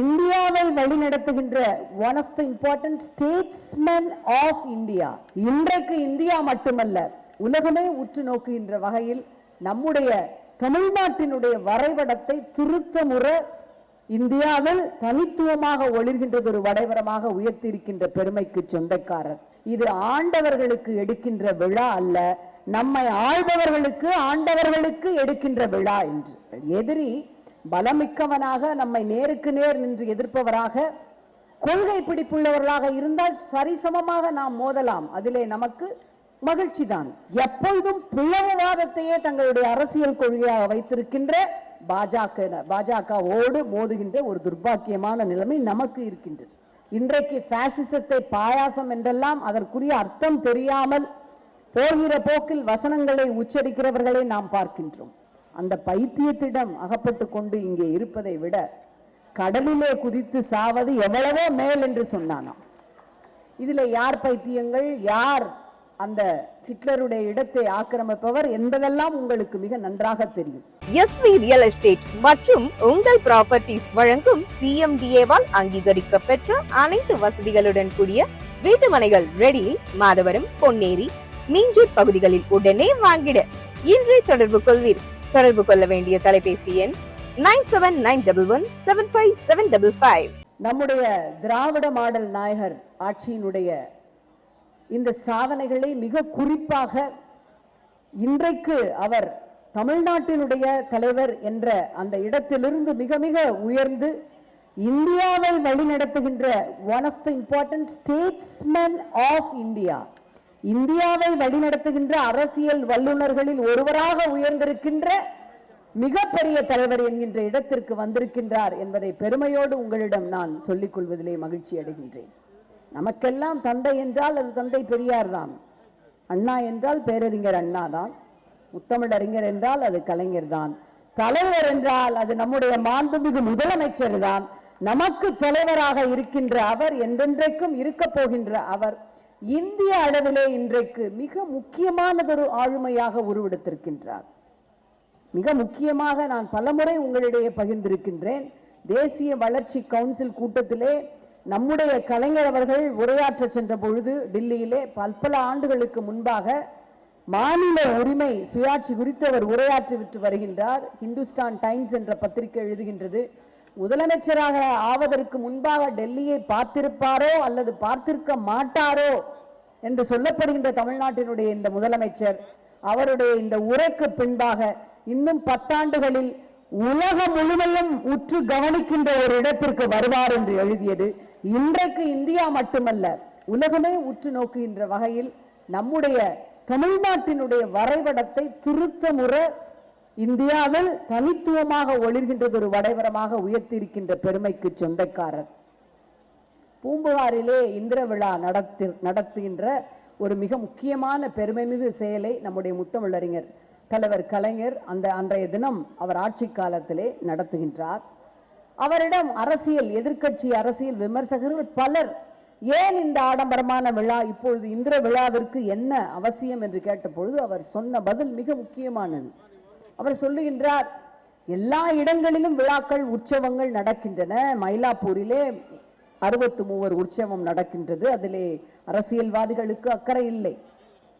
இந்தியாவை வழிநடத்துகின்ற one of the important statesman of India இன்றைக்கு India மட்டுமல்ல உலகமே உற்று நோக்குகின்ற வகையில் நம்முடைய தமிழ்நாட்டினுடைய வரைபடத்தை திருத்த முறை இந்தியாவில் தனித்துவமாக ஒளிர்கின்றது ஒரு வரைபடமாக உயர்த்தியிருக்கின்ற பெருமைக்கு சொந்தக்காரர். இது ஆண்டவர்களுக்கு எடுக்கின்ற விழா அல்ல நம்மை ஆள்பவர்களுக்கு ஆண்டவர்களுக்கு எடுக்கின்ற விழா என்று. எதிரி பலமிக்கவனாக நம்மை நேருக்கு நேர் நின்று எதிர்ப்பவராக கொள்கை பிடிப்புள்ளவர்களாக இருந்தால் சரிசமமாக நாம் மோதலாம். அதிலே நமக்கு மகிழ்ச்சி தான் எப்பொழுதும் பிளவுவாதத்தையே தங்களுடைய அரசியல் கொள்கையாக வைத்திருக்கின்ற பாஜக பாஜகவோடு மோதுகின்ற ஒரு துர்பாக்கியமான நிலைமை நமக்கு இருக்கின்றது. இன்றைக்கு பாசிசத்தை பாயாசம் என்றெல்லாம் அதற்குரிய அர்த்தம் தெரியாமல் போகிற போக்கில் வசனங்களை உச்சரிக்கிறவர்களை நாம் பார்க்கின்றோம். அந்த பைத்தியத்திடம் அகப்பட்டு கொண்டு இங்கே இருப்பதை விட கடலிலே குதித்து சாவது எவ்வளவோ மேல் என்று சொன்னானாம். இதுல யார் பைத்தியங்கள்? யார் அந்த ஹிட்லருடைய இடத்தை ஆக்கிரமிப்பவர் என்பதெல்லாம் உங்களுக்கு மிக நன்றாக தெரியும். எஸ்வி ரியல் எஸ்டேட் மற்றும் உங்கள் ப்ராப்பர்ட்டிஸ் வழங்கும் சிஎம்டிஏவால் அங்கீகரிக்க பெற்ற அனைத்து வசதிகளுடன் கூடிய வீட்டுமனைகள் ரெடி மாதவரம் பொன்னேரி மீஞ்சூர் பகுதிகளில் உடனே வாங்கிட இன்றே தொடர்பு கொள்வீர். தொடர்பு கொள்ள வேண்டிய தொலைபேசி எண் nine seven nine double one seven five seven double five நம்முடைய திராவிட மாடல் நாயகர் ஆட்சியினுடைய இந்த சாதனைகளை மிக குறிப்பாக இன்றைக்கு அவர் தமிழ்நாட்டினுடைய தலைவர் என்ற அந்த இடத்திலிருந்து மிக மிக உயர்ந்து இந்தியாவை வழிநடத்துகின்ற one of the important statesman of India இந்தியாவை வழிநடத்துகின்ற அரசியல் வல்லுநர்களில் ஒருவராக உயர்ந்திருக்கின்ற மிகப்பெரிய தலைவர் என்கின்ற இடத்திற்கு வந்திருக்கின்றார் என்பதை பெருமையோடு உங்களிடம் நான் சொல்லிக் கொள்வதிலே மகிழ்ச்சி அடைகின்றேன். நமக்கெல்லாம் தந்தை என்றால் அது தந்தை பெரியார் தான். அண்ணா என்றால் பேரறிஞர் அண்ணா தான். முத்தமிழறிஞர் என்றால் அது கலைஞர் தான். தலைவர் என்றால் அது நம்முடைய மாண்புமிகு முதலமைச்சர் தான். நமக்கு தலைவராக இருக்கின்ற அவர் என்றென்றைக்கும் இருக்க போகின்ற அவர் இந்திய அளவிலே இன்றைக்கு மிக முக்கியமானதொரு ஆளுமையாக உருவெடுத்திருக்கின்றார். மிக முக்கியமாக நான் பலமுறை உங்களிடையே பகிர்ந்திருக்கின்றேன். தேசிய வளர்ச்சி கவுன்சில் கூட்டத்திலே நம்முடைய கலைஞர் அவர்கள் உரையாற்ற சென்ற பொழுது டில்லியிலே பல்பல ஆண்டுகளுக்கு முன்பாக மாநில உரிமை சுயாட்சி குறித்து அவர் உரையாற்றி விட்டு வருகின்றார். ஹிந்துஸ்தான் டைம்ஸ் என்ற பத்திரிகை எழுதுகின்றது. முதலமைச்சராக ஆவதற்கு முன்பாக டெல்லியை பார்த்திருப்பாரோ அல்லது பார்த்திருக்க மாட்டாரோ என்று சொல்லப்படுகின்ற தமிழ்நாட்டினுடைய இந்த முதலமைச்சர் அவருடைய இந்த உரைக்கு பின்பாக இன்னும் பத்தாண்டுகளில் உலகம் முழுவதும் உற்று கவனிக்கின்ற ஒரு இடத்திற்கு வருவார் என்று எழுதியது. இன்றைக்கு இந்தியா மட்டுமல்ல உலகமே உற்று நோக்குகின்ற வகையில் நம்முடைய தமிழ்நாட்டினுடைய வரைபடத்தை திருத்த முறை இந்தியாவில் தனித்துவமாக ஒளிர்கின்றது ஒரு வடைவரமாக உயர்த்தியிருக்கின்ற பெருமைக்கு சொந்தக்காரர். பூம்புகாரிலே இந்திர விழா நடத்தி நடத்துகின்ற ஒரு மிக முக்கியமான பெருமைமிகு செயலை நம்முடைய முத்தமிழறிஞர் தலைவர் கலைஞர் அந்த அன்றைய தினம் அவர் ஆட்சி காலத்திலே நடத்துகின்றார். அவரிடம் அரசியல் எதிர்கட்சி அரசியல் விமர்சகர்கள் பலர் ஏன் இந்த ஆடம்பரமான விழா? இப்பொழுது இந்திர விழாவிற்கு என்ன அவசியம்? என்று கேட்டபொழுது அவர் சொன்ன பதில் மிக முக்கியமானது. அவர் சொல்லுகின்றார் எல்லா இடங்களிலும் விழாக்கள் உற்சவங்கள் நடக்கின்றன. மயிலாப்பூரிலே அறுபத்து மூவர் உற்சவம் நடக்கின்றது. அதிலே அரசியல்வாதிகளுக்கு அக்கறை இல்லை.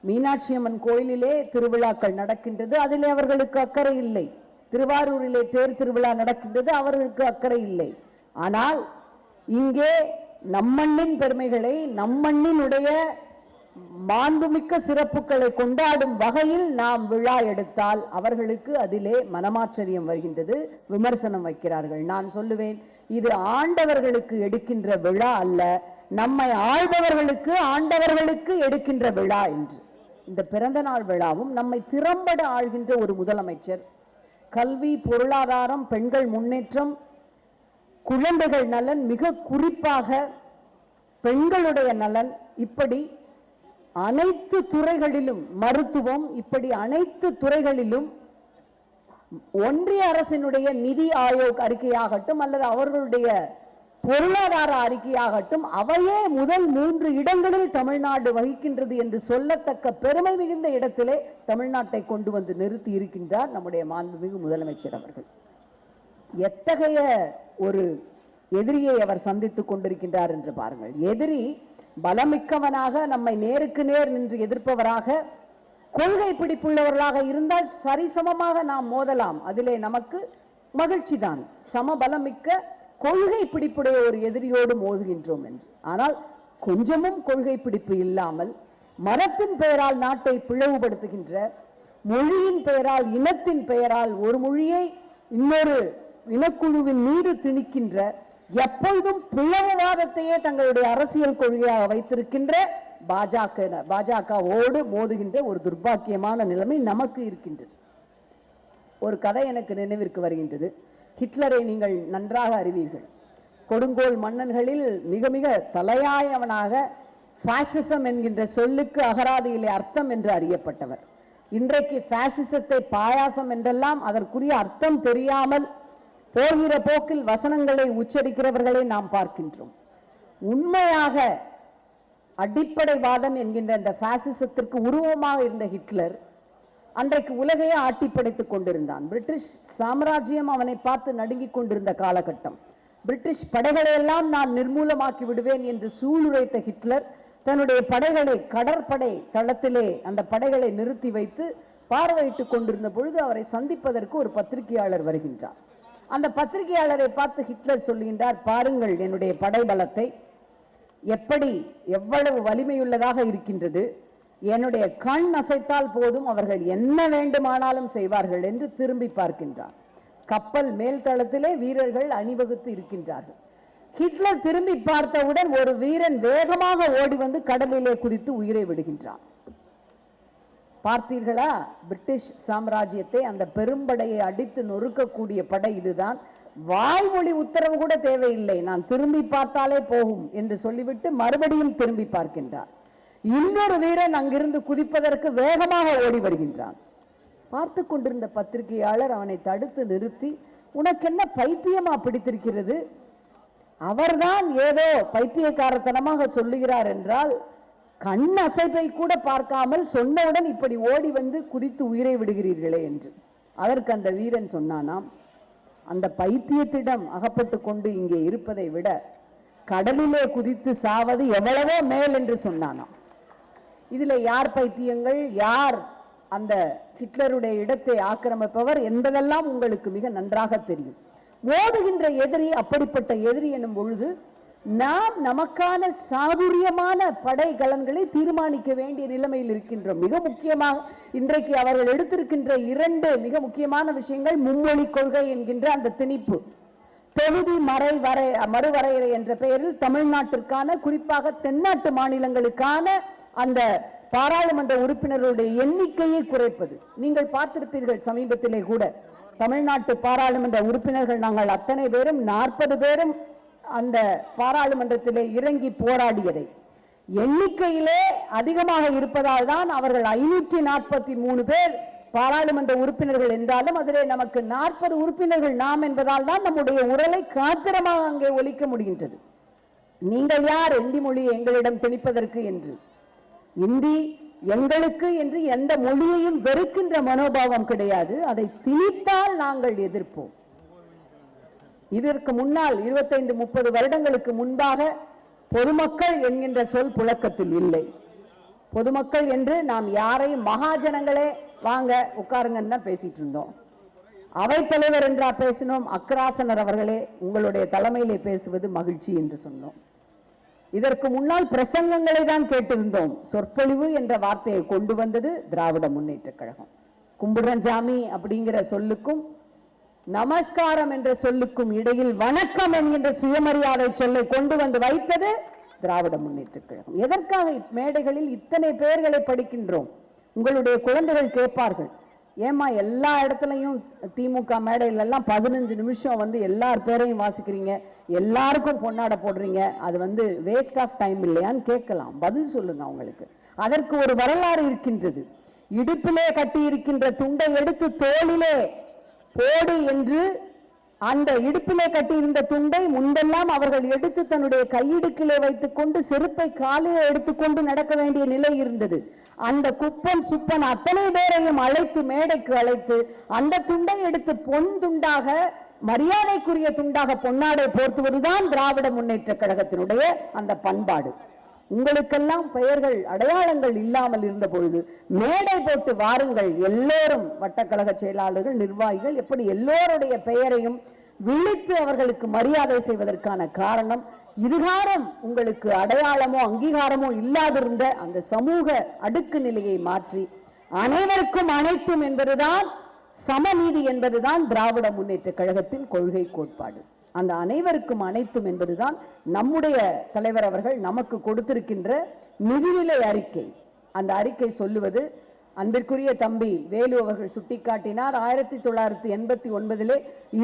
மீனாட்சி அம்மன் கோயிலிலே திருவிழாக்கள் நடக்கின்றது. அதிலே அவர்களுக்கு அக்கறை இல்லை. திருவாரூரிலே தேர் திருவிழா நடக்கின்றது. அவர்களுக்கு அக்கறை இல்லை. ஆனால் இங்கே நம்மண்ணின் பெருமைகளை நம்மண்ணினுடைய மாண்புமிக்க சிறப்புகளை கொண்டாடும் வகையில் நாம் விழா எடுத்தால் அவர்களுக்கு அதிலே மனமாச்சரியம் வருகின்றது விமர்சனம் வைக்கிறார்கள். நான் சொல்லுவேன் இது ஆண்டவர்களுக்கு எடுக்கின்ற விழா அல்ல நம்மை ஆழ்பவர்களுக்கு ஆண்டவர்களுக்கு எடுக்கின்ற விழா என்று. இந்த பிறந்த நாள் விழாவும் நம்மை திறம்பட ஆழ்கின்ற ஒரு முதலமைச்சர். கல்வி பொருளாதாரம் பெண்கள் முன்னேற்றம் குழந்தைகள் நலன் மிக குறிப்பாக பெண்களுடைய நலன். இப்படி அனைத்து துறைகளிலும் மருத்துவம் இப்படி அனைத்து துறைகளிலும் ஒன்றிய அரசினுடைய நிதி ஆயோக் அறிக்கையாகட்டும் அல்லது அவர்களுடைய பொருளாதார அறிக்கையாகட்டும் அவையே முதல் மூன்று இடங்களில் தமிழ்நாடு வகிக்கின்றது என்று சொல்லத்தக்க பெருமை மிகுந்த இடத்திலே தமிழ்நாட்டை கொண்டு வந்து நிறுத்தி இருக்கின்றார் நம்முடைய மாண்புமிகு முதலமைச்சர் அவர்கள். எத்தகைய ஒரு எதிரியை அவர் சந்தித்துக் கொண்டிருக்கின்றார் என்று பாருங்கள். எதிரி பலமிக்கவனாக நம்மை நேருக்கு நேர் நின்று எதிர்ப்பவராக கொள்கை பிடிப்புள்ளவர்களாக இருந்தால் சரிசமமாக நாம் மோதலாம். அதிலே நமக்கு மகிழ்ச்சி தான் சமபலமிக்க கொள்கை பிடிப்புடைய ஒரு எதிரியோடு மோதுகின்றோம் என்று. ஆனால் கொஞ்சமும் கொள்கை பிடிப்பு இல்லாமல் மதத்தின் பெயரால் நாட்டை பிளவுபடுத்துகின்ற மொழியின் பெயரால் இனத்தின் பெயரால் ஒரு மொழியை இன்னொரு இனக்குழுவின் மீது திணிக்கின்ற எப்பொழுதும் பிளவுவாதத்தையே தங்களுடைய அரசியல் கொள்கையாக வைத்திருக்கின்ற பாஜக பாஜகவோடு மோதுகின்ற ஒரு துர்பாக்கியமான நிலைமை நமக்கு இருக்கின்றது. ஒரு கதை எனக்கு நினைவிற்கு வருகின்றது. ஹிட்லரை நீங்கள் நன்றாக அறிவீர்கள். கொடுங்கோல் மன்னன்களில் மிக மிக தலையாயவனாக ஃபேசிசம் என்கின்ற சொல்லுக்கு அகராதியிலே அர்த்தம் என்று அறியப்பட்டவர். இன்றைக்கு ஃபேசிசத்தை பாயாசம் என்றெல்லாம் அதற்குரிய அர்த்தம் தெரியாமல் போகிற போக்கில் வசனங்களை உச்சரிக்கிறவர்களை நாம் பார்க்கின்றோம். உண்மையாக அடிப்படைவாதம் என்கின்ற அந்த பாசிசத்திற்கு உருவமாக இருந்த ஹிட்லர் அன்றைக்கு உலகையே ஆட்டி படைத்துக் கொண்டிருந்தான். பிரிட்டிஷ் சாம்ராஜ்யம் அவனை பார்த்து நடுங்கிக் கொண்டிருந்த காலகட்டம். பிரிட்டிஷ் படைகளையெல்லாம் நான் நிர்மூலமாக்கி விடுவேன் என்று சூளுரைத்த ஹிட்லர் தன்னுடைய படைகளை கடற்படை தளத்திலே அந்த படைகளை நிறுத்தி வைத்து பார்வையிட்டுக் கொண்டிருந்த பொழுது அவரை சந்திப்பதற்கு ஒரு பத்திரிகையாளர் வருகின்றார். அந்த பத்திரிகையாளரை பார்த்து ஹிட்லர் சொல்லுகின்றார் பாருங்கள் என்னுடைய படைபலத்தை எப்படி எவ்வளவு வலிமையுள்ளதாக இருக்கின்றது. என்னுடைய கண் அசைத்தால் போதும் அவர்கள் என்ன வேண்டுமானாலும் செய்வார்கள் என்று திரும்பி பார்க்கின்றார். கப்பல் மேல்தளத்திலே வீரர்கள் அணிவகுத்து இருக்கின்றார்கள். ஹிட்லர் திரும்பி பார்த்தவுடன் ஒரு வீரன் வேகமாக ஓடி வந்து கடலிலே குதித்து உயிரை விடுகின்றான். பார்த்தீர்களா? பிரிட்டிஷ் சாம்ராஜ்யத்தை அந்த பெரும்படையை அடித்து நொறுக்கக்கூடிய படை இதுதான். வாய்மொழி உத்தரவு கூட தேவையில்லை. நான் திரும்பி பார்த்தாலே போகும் என்று சொல்லிவிட்டு மறுபடியும் திரும்பி பார்க்கின்றார். இன்னொரு வீரன் அங்கிருந்து குதிப்பதற்கு வேகமாக ஓடி வருகின்றான். பார்த்து கொண்டிருந்த பத்திரிகையாளர் அவனை தடுத்து நிறுத்தி உனக்கு என்ன பைத்தியமா பிடித்திருக்கிறது? அவர்தான் ஏதோ பைத்தியக்காரத்தனமாக சொல்லுகிறார் என்றால் கண் அசைப்பை கூட பார்க்காமல் சொன்னவுடன் இப்படி ஓடி வந்து குதித்து உயிரை விடுகிறீர்களே என்று. அதற்கு அந்த வீரன் சொன்னானாம் அந்த பைத்தியத்திடம் அகப்பட்டு கொண்டு இங்கே இருப்பதை விட கடலிலே குதித்து சாவது எவ்வளவோ மேல் என்று சொன்னானாம். இதில் யார் பைத்தியங்கள்? யார் அந்த ஹிட்லருடைய இடத்தை ஆக்கிரமிப்பவர் என்பதெல்லாம் உங்களுக்கு மிக நன்றாக தெரியும். ஓடுகின்ற எதிரி அப்படிப்பட்ட எதிரி என்னும் பொழுது நாம் நமக்கான சாதுரியமான படைகலன்களை தீர்மானிக்க வேண்டிய நிலைமையில் இருக்கின்றோம். மிக முக்கியமாக இன்றைக்கு அவர்கள் எடுத்திருக்கின்ற இரண்டு மிக முக்கியமான விஷயங்கள் மும்மொழி கொள்கை என்கின்ற அந்த திணிப்பு. தொகுதி மறை வரை மறுவரையறை என்ற பெயரில் தமிழ்நாட்டிற்கான குறிப்பாக தென்னாட்டு மாநிலங்களுக்கான அந்த பாராளுமன்ற உறுப்பினர்களுடைய எண்ணிக்கையை குறைப்பது. நீங்கள் பார்த்திருப்பீர்கள் சமீபத்திலே கூட தமிழ்நாட்டு பாராளுமன்ற உறுப்பினர்கள் நாங்கள் அத்தனை பேரும் நாற்பது பேரும் அந்த பாராளுமன்றத்திலே இறங்கி போராடியதை. எண்ணிக்கையிலே அதிகமாக இருப்பதால் தான் அவர்கள் ஐநூற்றி நாற்பத்தி மூணு பேர் பாராளுமன்ற உறுப்பினர்கள் என்றாலும் அதிலே நமக்கு நாற்பது உறுப்பினர்கள் நாம் என்பதால் தான் நம்முடைய உரலை காத்திரமாக அங்கே ஒலிக்க முடிகின்றது. நீங்கள் யார் இந்தி மொழியை எங்களிடம் திணிப்பதற்கு என்று? இந்தி எங்களுக்கு என்று எந்த மொழியையும் வெறுக்கின்ற மனோபாவம் கிடையாது. அதை திணித்தால் நாங்கள் எதிர்ப்போம். இதற்கு முன்னால் இருபத்தைந்து முப்பது வருடங்களுக்கு முன்பாக பொதுமக்கள் என்கின்ற சொல் புழக்கத்தில் இல்லை. பொதுமக்கள் என்று நாம் யாரையும் மகாஜனங்களே வாங்க உட்காருங்கன்னு தான் பேசிட்டு இருந்தோம். அவைத்தலைவர் என்றா பேசினோம் அக்ராசனர் அவர்களே உங்களுடைய தலைமையிலே பேசுவது மகிழ்ச்சி என்று சொன்னோம். இதற்கு முன்னால் பிரசங்கங்களை தான் கேட்டிருந்தோம். சொற்பொழிவு என்ற வார்த்தையை கொண்டு வந்தது திராவிட முன்னேற்ற கழகம். கும்புடன் சாமி அப்படிங்கிற சொல்லுக்கும் நமஸ்காரம் என்ற சொல்லுக்கும் இடையில் வணக்கம் என்கின்ற சுயமரியாதை சொல்லை கொண்டு வந்து வைத்தது திராவிட முன்னேற்ற கழகம். எதற்காக மேடைகளில் இத்தனை பெயர்களை படிக்கின்றோம்? உங்களுடைய குழந்தைகள் கேட்பார்கள். ஏமா எல்லா இடத்துலையும் திமுக மேடையிலெல்லாம் பதினஞ்சு நிமிஷம் வந்து எல்லார் பேரையும் வாசிக்கிறீங்க. எல்லாருக்கும் பொன்னாட போடுறீங்க. அது வந்து வேஸ்ட் ஆஃப் டைம் இல்லையான்னு கேட்கலாம். பதில் சொல்லுங்க அவங்களுக்கு. அதற்கு ஒரு வரலாறு இருக்கின்றது. இடுப்பிலே கட்டி இருக்கின்ற துண்டை எடுத்து தோளிலே போடு என்று அந்த இடுப்பிலே கட்டியிருந்த துண்டை முன்பெல்லாம் அவர்கள் எடுத்து தன்னுடைய கையிடுக்கிலே வைத்துக் கொண்டு செருப்பை காலிலே எடுத்துக்கொண்டு நடக்க வேண்டிய நிலை இருந்தது. அந்த குப்பன் சுப்பன் அத்தனை பேரையும் அழைத்து மேடைக்கு அழைத்து அந்த துண்டை எடுத்து பொன் துண்டாக மரியாதைக்குரிய துண்டாக பொன்னாடை போர்த்துவதுதான் திராவிட முன்னேற்ற கழகத்தினுடைய அந்த பண்பாடு. உங்களுக்கெல்லாம் பெயர்கள் அடையாளங்கள் இல்லாமல் இருந்த பொழுது மேடை போட்டு வாருங்கள். எல்லோரும் வட்டக்கழக செயலாளர்கள் நிர்வாகிகள் எப்படி எல்லோருடைய பெயரையும் விழித்து அவர்களுக்கு மரியாதை செய்வதற்கான காரணம் இதுகாரம் உங்களுக்கு அடையாளமோ அங்கீகாரமோ இல்லாதிருந்த அந்த சமூக அடுக்கு நிலையை மாற்றி அனைவருக்கும் அனைத்தும் என்பதுதான் சமநீதி என்பதுதான் திராவிட முன்னேற்ற கழகத்தின் கொள்கை கோட்பாடு. அந்த அனைவருக்கும் அனைத்தும் என்பதுதான் நம்முடைய தலைவர் அவர்கள் நமக்கு கொடுத்திருக்கின்ற நிதிநிலை அறிக்கை. அந்த அறிக்கை சொல்லுவது அன்பிற்குரிய தம்பி வேலு அவர்கள் சுட்டிக்காட்டினார் ஆயிரத்தி தொள்ளாயிரத்தி எண்பத்தி ஒன்பதிலே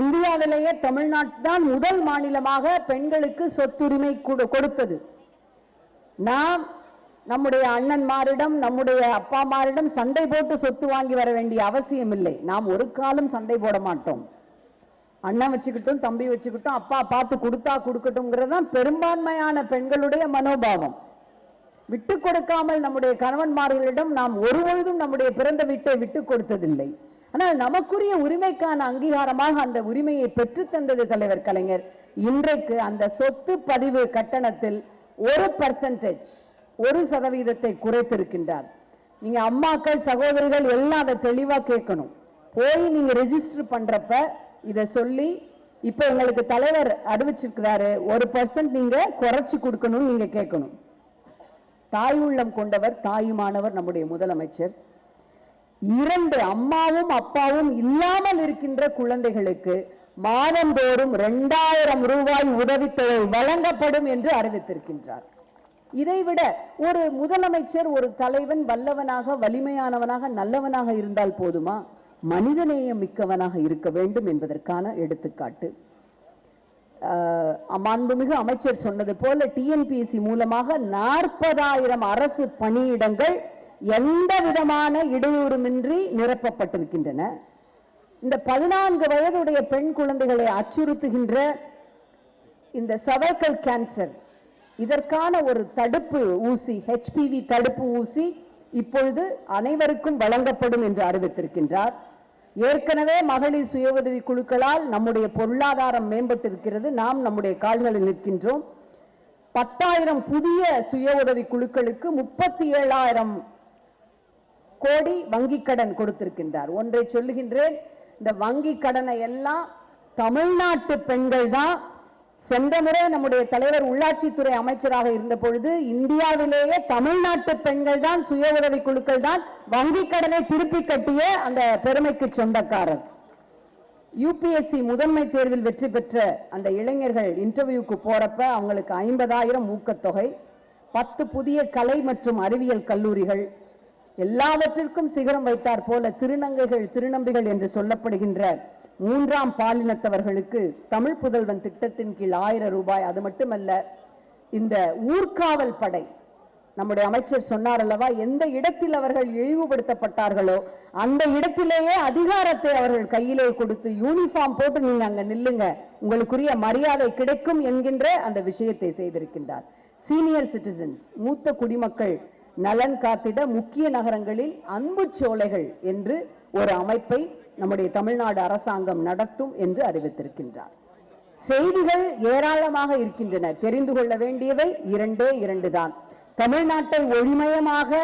இந்தியாவிலேயே தமிழ்நாட்டு தான் முதல் மாநிலமாக பெண்களுக்கு சொத்துரிமை கொடுத்தது. நாம் நம்முடைய அண்ணன்மாரிடம் நம்முடைய அப்பாமாரிடம் சண்டை போட்டு சொத்து வாங்கி வர வேண்டிய அவசியம் இல்லை நாம் ஒரு காலம் சண்டை போட மாட்டோம். அண்ணன் வச்சுக்கிட்டும் தம்பி வச்சுக்கிட்டும் அப்பா பார்த்து கொடுத்தா கொடுக்கட்டும்ங்கிறது தான் பெரும்பான்மையான பெண்களுடைய மனோபாவம். விட்டு கொடுக்காமல் நம்முடைய கணவன்மார்களிடம் நாம் ஒருபொழுதும் நம்முடைய பிறந்த வீட்டை விட்டு கொடுத்ததில்லை. ஆனால் நமக்குரிய உரிமைக்கான அங்கீகாரமாக அந்த உரிமையை பெற்றுத்தந்தது தலைவர் கலைஞர். இன்றைக்கு அந்த சொத்து பதிவு கட்டணத்தில் ஒரு பர்சன்டேஜ் ஒரு சதவீதத்தை குறைத்திருக்கின்றார். நீங்க அம்மாக்கள் சகோதரிகள் எல்லாம் அதை தெளிவா கேட்கணும். போய் நீங்க ரெஜிஸ்டர் பண்றப்ப இதை சொல்லி இப்போ உங்களுக்கு தலைவர் அறிவிச்சிருக்கிறாரு ஒரு பர்சன்ட் நீங்க குறைச்சு கொடுக்கணும்னு நீங்க கேட்கணும். தாய் உள்ளம் கொண்டவர் தாயுமானவர் நம்முடைய முதலமைச்சர். இரண்டு அம்மாவும் அப்பாவும் இல்லாமல் இருக்கின்ற குழந்தைகளுக்கு மாதந்தோறும் இரண்டாயிரம் ரூபாய் உதவித்தொகை வழங்கப்படும் என்று அறிவித்திருக்கின்றார். இதைவிட ஒரு முதலமைச்சர் ஒரு தலைவன் வல்லவனாக வலிமையானவனாக நல்லவனாக இருந்தால் போதுமா? மனிதநேயம் மிக்கவனாக இருக்க வேண்டும் என்பதற்கான எடுத்துக்காட்டு. மாண்புமிகு அமைச்சர் சொன்னது போல டிஎன்பிஎஸ்சி மூலமாக நாற்பதாயிரம் அரசு பணியிடங்கள் எந்த விதமான இடையூறுமின்றி நிரப்பப்பட்டிருக்கின்றன. இந்த பதினான்கு வயதுடைய பெண் குழந்தைகளை அச்சுறுத்துகின்ற இந்த சர்வைக்கல் கேன்சர் இதற்கான ஒரு தடுப்பு ஊசி ஹெச்பிவி தடுப்பு ஊசி இப்பொழுது அனைவருக்கும் வழங்கப்படும் என்று அறிவித்திருக்கின்றார். ஏற்கனவே மகளிர் சுய உதவி குழுக்களால் நம்முடைய பொருளாதாரம் மேம்பட்டிருக்கிறது. நாம் நம்முடைய கால்களில் நிற்கின்றோம். பத்தாயிரம் புதிய சுய உதவி குழுக்களுக்கு முப்பத்தி ஏழாயிரம் கோடி வங்கி கடன் கொடுத்திருக்கின்றார். ஒன்றை சொல்லுகின்றேன் இந்த வங்கி கடனை எல்லாம் தமிழ்நாட்டு பெண்கள் தான் சென்ற முறை நம்முடைய தலைவர் உள்ளாட்சித்துறை அமைச்சராக இருந்த பொழுது இந்தியாவிலேயே தமிழ்நாட்டு பெண்கள் தான் சுய உதவி குழுக்கள் தான் வங்கி கடனை திருப்பி கட்டிய அந்த பெருமைக்கு சொந்தக்காரர். யூபிஎஸ்சி முதன்மை தேர்வில் வெற்றி பெற்ற அந்த இளைஞர்கள் இன்டர்வியூக்கு போறப்ப அவங்களுக்கு ஐம்பதாயிரம் ஊக்கத்தொகை பத்து புதிய கலை மற்றும் அறிவியல் கல்லூரிகள் எல்லாவற்றிற்கும் சிகரம் வைத்தார் போல திருநங்கைகள் திருநம்பிகள் என்று சொல்லப்படுகின்ற மூன்றாம் பாலினத்தவர்களுக்கு தமிழ் புதல்வன் திட்டத்தின் கீழ் ஆயிரம் ரூபாய். அது மட்டுமல்ல இந்த ஊர்காவல் படை நம்முடைய அமைச்சர் சொன்னார் அல்லவா எந்த இடத்தில் அவர்கள் இழிவுபடுத்தப்பட்டார்களோ அந்த இடத்திலேயே அதிகாரத்தை அவர்கள் கையிலே கொடுத்து யூனிஃபார்ம் போட்டு நீங்க அங்க நில்லுங்க உங்களுக்குரிய மரியாதை கிடைக்கும் என்கின்ற அந்த விஷயத்தை செய்திருக்கின்றார். சீனியர் சிட்டிசன்ஸ் மூத்த குடிமக்கள் நலன் காத்திட முக்கிய நகரங்களில் அன்பு சோலைகள் என்று ஒரு அமைப்பை நம்முடைய தமிழ்நாடு அரசாங்கம் நடத்தும் என்று அறிவித்திருக்கின்றார். செய்திகள் ஏராளமாக இருக்கின்றன. தெரிந்து கொள்ள வேண்டியவை இரண்டே இரண்டு தான் தமிழ்நாட்டை ஒளிமயமாக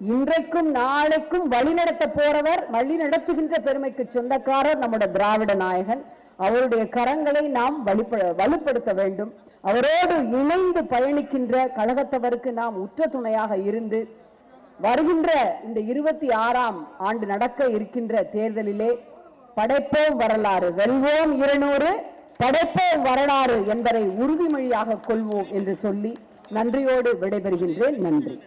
இன்றைக்கும் நாளைக்கும் வழிநடத்த போறவர் வழி நடத்துகின்ற பெருமைக்கு சொந்தக்காரர் நம்முடைய திராவிட நாயகன். அவருடைய கரங்களை நாம் வலுப்ப- வலுப்படுத்த வேண்டும். அவரோடு இணைந்து பயணிக்கின்ற கழகத்தவருக்கு நாம் உற்ற துணையாக இருந்து வருகின்ற இந்த இருபத்தி ஆறாம் ஆண்டு நடக்க இருக்கின்ற தேர்தலிலே படைப்போம் வரலாறு. வெல்வோம் இருநூறு படைப்போம் வரலாறு என்பதை உறுதிமொழியாக கொள்வோம் என்று சொல்லி நன்றியோடு விடைபெறுகின்றேன். நன்றி.